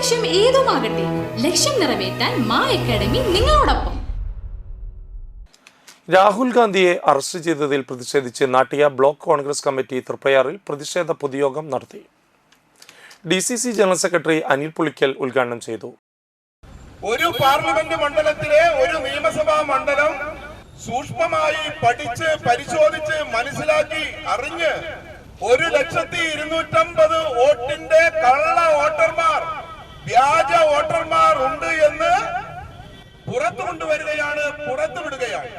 ലക്ഷ്യം ഏതുമാകട്ടെ ലക്ഷ്യം നിറവേറ്റാൻ മാ അക്കാഡമി നിങ്ങളോടൊപ്പം. രാഹുൽ ഗാന്ധിയെ അറസ്റ്റ് ചെയ്തതിൽ പ്രതിഷേധിച്ച് നാട്ടിയ ബ്ലോക്ക് കോൺഗ്രസ് കമ്മിറ്റി തൃപ്പയാറിൽ പ്രതിഷേധ പൊതുയോഗം നടത്തി. D C C general secretary Anil Pulickal ഉദ്ഘാടനം ചെയ്തു. ഒരു പാർലമെന്റ് മണ്ഡലത്തിലെ ഒരു നിയമസഭാ മണ്ഡലം സൂക്ഷ്മമായി പഠിച്ച് പരിശോധിച്ച് മനസ്സിലാക്കി അറിഞ്ഞ് ഒരു ലക്ഷത്തി ഇരുന്നൂറ്റമ്പത് വ്യാജ വോട്ടർമാർ ഉണ്ട് എന്ന് പുറത്തു കൊണ്ടുവരികയാണ് പുറത്തു വിടുകയാണ്.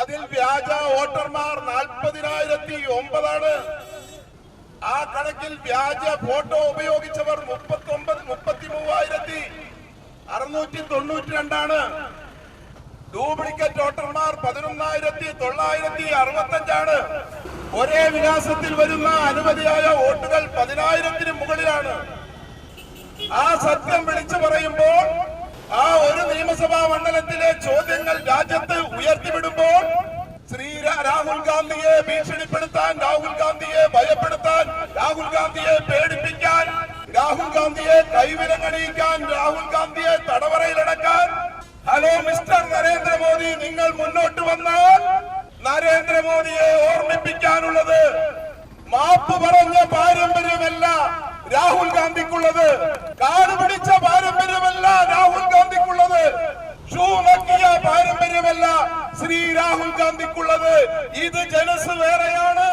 അതിൽ വ്യാജ വോട്ടർമാർ നാൽപ്പതിനായിരത്തി ഒമ്പതാണ് ആ കണക്കിൽ വ്യാജ ഫോട്ടോ ഉപയോഗിച്ചവർ മുപ്പത്തി ഒമ്പത് മുപ്പത്തി മൂവായിരത്തി അറുന്നൂറ്റി തൊണ്ണൂറ്റി രണ്ടാണ് ഡ്യൂപ്ലിക്കേറ്റ് വോട്ടർമാർ പതിനൊന്നായിരത്തി തൊള്ളായിരത്തി അറുപത്തഞ്ചാണ് ഒരേ വിലാസത്തിൽ വരുന്ന അനുമതിയായ വോട്ടുകൾ പതിനായിരത്തിന് മുകളിലാണ്. ആ സത്യം വിളിച്ചു പറയുമ്പോൾ ആ ഒരു നിയമസഭാ മണ്ഡലത്തിലെ ചോദ്യങ്ങൾ രാജ്യത്ത് ഉയർത്തിവിടുമ്പോൾ ശ്രീ രാഹുൽ ഗാന്ധിയെ ഭീഷണിപ്പെടുത്താൻ രാഹുൽ ഗാന്ധിയെ ഭയപ്പെടുത്താൻ രാഹുൽ ഗാന്ധിയെ പേടിപ്പിക്കാൻ രാഹുൽ ഗാന്ധിയെ കൈവിലങ്ങണിയിക്കാൻ രാഹുൽ ഗാന്ധിയെ തടവറയിലടക്കാൻ. ഹലോ മിസ്റ്റർ നരേന്ദ്രമോദി നിങ്ങൾ മുന്നോട്ട് വന്നാൽ നരേന്ദ്രമോദിയെ ഓർമ്മിപ്പിക്കാനുള്ളത് മാപ്പ് പറഞ്ഞ പാരമ്പര്യമല്ല രാഹുൽ ഗാന്ധിക്കുള്ളത്. കാട് പിടിച്ച പാരമ്പര്യമല്ല രാഹുൽ ഗാന്ധിക്കുള്ളത്. ഷൂ നക്കിയ പാരമ്പര്യമല്ല ശ്രീ രാഹുൽ ഗാന്ധിക്കുള്ളത്. ഇത് ജനസ് വേറെയാണ്.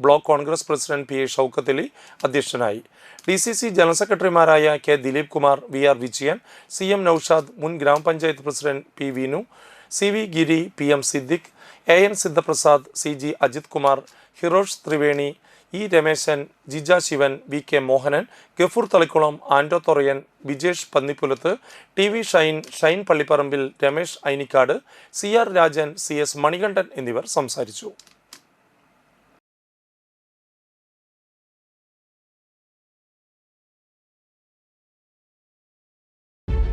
Block Congress president P A Shoukathali അധ്യക്ഷനായി. ഡി സി സി ജനറൽ സെക്രട്ടറിമാരായ K Dileep Kumar V R Vijayan C M Noushad മുൻ ഗ്രാമപഞ്ചായത്ത് president P Vinu C V Giri P M Siddique A N Siddhaprasad C G Ajith Kumar Hirosh Triveni E Rameshan Jija Sivan V K Mohanan Gafoor Thalikkulam Anto Thorayan Bijesh Pannippulath T V Shine Shine Pallipparambil Ramesh Ainikkad C R Rajan C S Manikandan എന്നിവർ സംസാരിച്ചു.